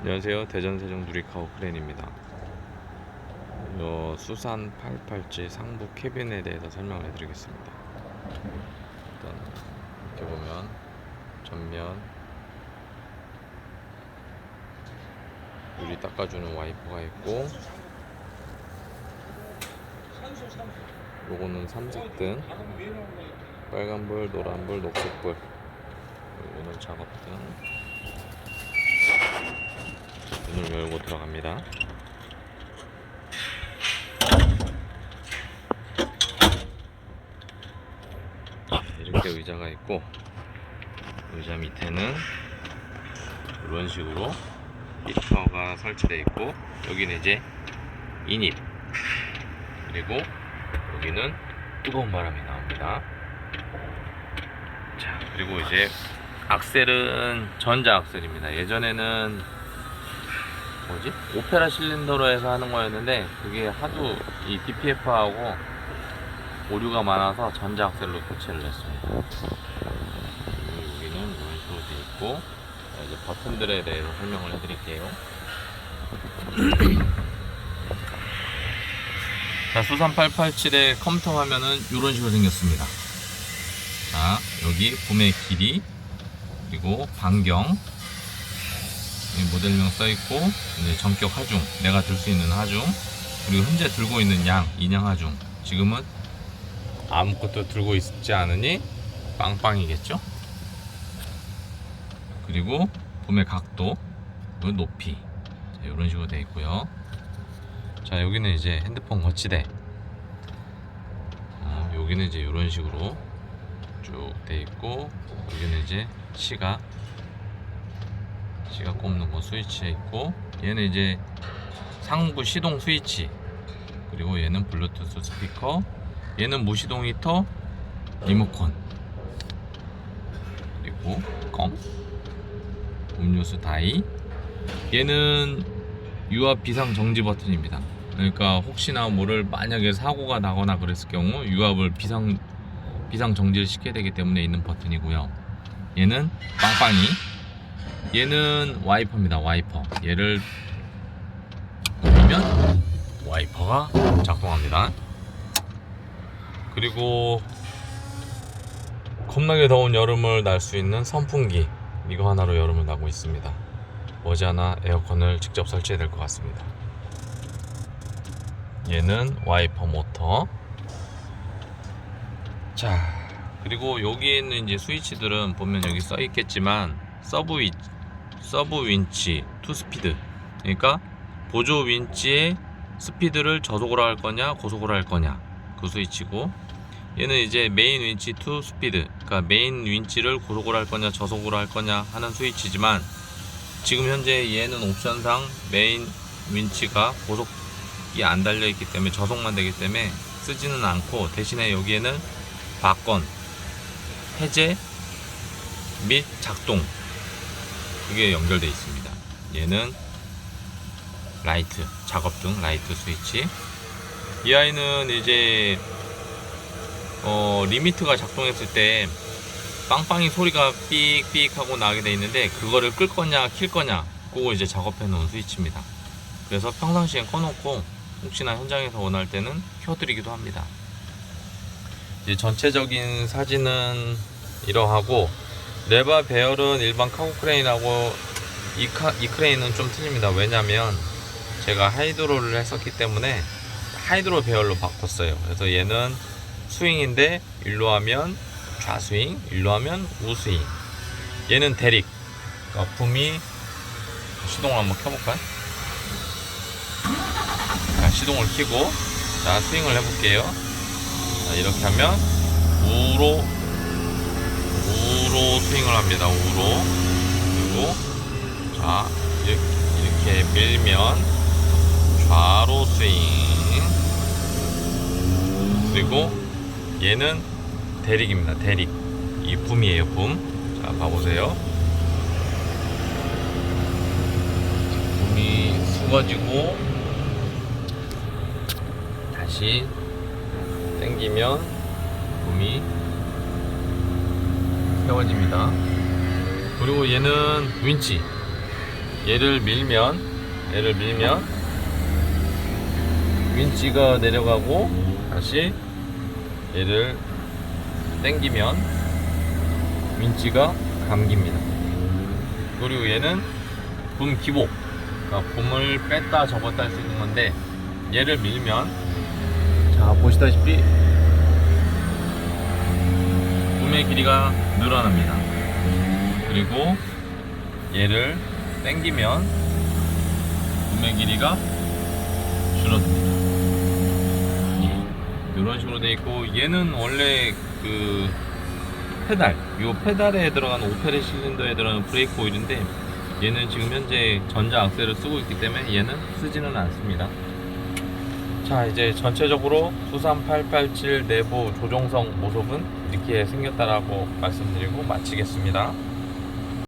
안녕하세요. 대전 세종 누리카우 크레인입니다. 요 수산 887 상부 캐빈에 대해서 설명을 해드리겠습니다. 일단 이렇게 보면 전면 유리 닦아주는 와이퍼가 있고 요거는 삼색등 빨간불, 노란불, 녹색불 요거는 작업등 문을 열고 들어갑니다. 이렇게 의자가 있고 의자 밑에는 이런 식으로 히터가 설치되어 있고 여기는 이제 인입 그리고 여기는 뜨거운 바람이 나옵니다. 자 그리고 이제 악셀은 전자 악셀입니다. 예전에는 뭐지? 오페라 실린더로 해서 하는 거였는데 그게 하도 이 DPF하고 오류가 많아서 전자 악셀로 교체를 했습니다. 여기는 이런 식으로 되어 있고 자, 이제 버튼들에 대해서 설명을 해드릴게요. 자, 수산 887의 컴퓨터 화면은 이런 식으로 생겼습니다. 자, 여기 봄의 길이 그리고 반경 이 모델명 써있고 이제 전격 하중 내가 들 수 있는 하중 그리고 현재 들고 있는 양 인양 하중. 지금은 아무것도 들고 있지 않으니 빵빵이겠죠? 그리고 봄의 각도 그리고 높이. 자, 이런 식으로 되어 있고요. 자 여기는 이제 핸드폰 거치대. 어, 여기는 이제 이런 식으로 쭉 되어 있고 여기는 이제 시각 시각 꼽는 거 스위치에 있고 얘는 이제 상부 시동 스위치 그리고 얘는 블루투스 스피커 얘는 무시동 히터 리모컨 그리고 껌 음료수 다이. 얘는 유압 비상 정지 버튼입니다. 그러니까 혹시나 뭐를 만약에 사고가 나거나 그랬을 경우 유압을 비상 비상 정지를 시켜야 되기 때문에 있는 버튼이고요. 얘는 빵빵이 얘는 와이퍼입니다 와이퍼. 얘를 누르면 와이퍼가 작동합니다. 그리고 겁나게 더운 여름을 날 수 있는 선풍기. 이거 하나로 여름을 나고 있습니다. 머지않아 에어컨을 직접 설치해야 될 것 같습니다. 얘는 와이퍼 모터. 자 그리고 여기 있는 이제 스위치들은 보면 여기 써 있겠지만 서브 위 서브 윈치 투 스피드. 그러니까 보조 윈치의 스피드를 저속으로 할 거냐 고속으로 할 거냐. 그 스위치고. 얘는 이제 메인 윈치 투 스피드. 그러니까 메인 윈치를 고속으로 할 거냐 저속으로 할 거냐 하는 스위치지만 지금 현재 얘는 옵션상 메인 윈치가 고속이 안 달려 있기 때문에 저속만 되기 때문에 쓰지는 않고 대신에 여기에는 박건 해제 및 작동 그게 연결되어 있습니다. 얘는 라이트 작업등 라이트 스위치 이 아이는 이제 어, 리미트가 작동했을 때 빵빵이 소리가 삑삑 하고 나게 돼 있는데 그거를 끌 거냐 킬 거냐 그거 이제 작업해 놓은 스위치입니다. 그래서 평상시엔 꺼놓고 혹시나 현장에서 원할 때는 켜드리기도 합니다. 이제 전체적인 사진은 이러하고 레바 배열은 일반 카고 크레인하고 이, 카, 이 크레인은 좀 틀립니다. 왜냐면 제가 하이드로를 했었기 때문에 하이드로 배열로 바꿨어요. 그래서 얘는 스윙인데 일로 하면 좌스윙, 일로 하면 우스윙. 얘는 대릭. 그러니까 붐이 시동을 한번 켜볼까요? 자, 시동을 켜고 자 스윙을 해볼게요. 자, 이렇게 하면 우로 우로 스윙을 합니다. 우로 그리고 자 이렇게, 이렇게 밀면 좌로 스윙 그리고 얘는 대릭입니다. 대릭 이 붐이에요. 붐. 자 봐보세요. 붐이 숙어지고 다시 당기면 붐이 세워집니다. 그리고 얘는 윈치. 얘를 밀면 얘를 밀면 윈치가 내려가고 다시 얘를 당기면 윈치가 감깁니다. 그리고 얘는 붐 기복 그러니까 붐을 뺐다 접었다 할 수 있는 건데 얘를 밀면 자 보시다시피 붐의 길이가 늘어납니다. 그리고 얘를 당기면 붐의 길이가 줄어듭니다. 예, 이런 식으로 돼 있고 얘는 원래 그 페달, 요 페달에 들어가는 오페레 실린더에 들어가는 브레이크 오일인데 얘는 지금 현재 전자 악셀을 쓰고 있기 때문에 얘는 쓰지는 않습니다. 자 이제 전체적으로 수산 887 내부 조종성 모습은 이렇게 생겼다라고 말씀드리고 마치겠습니다.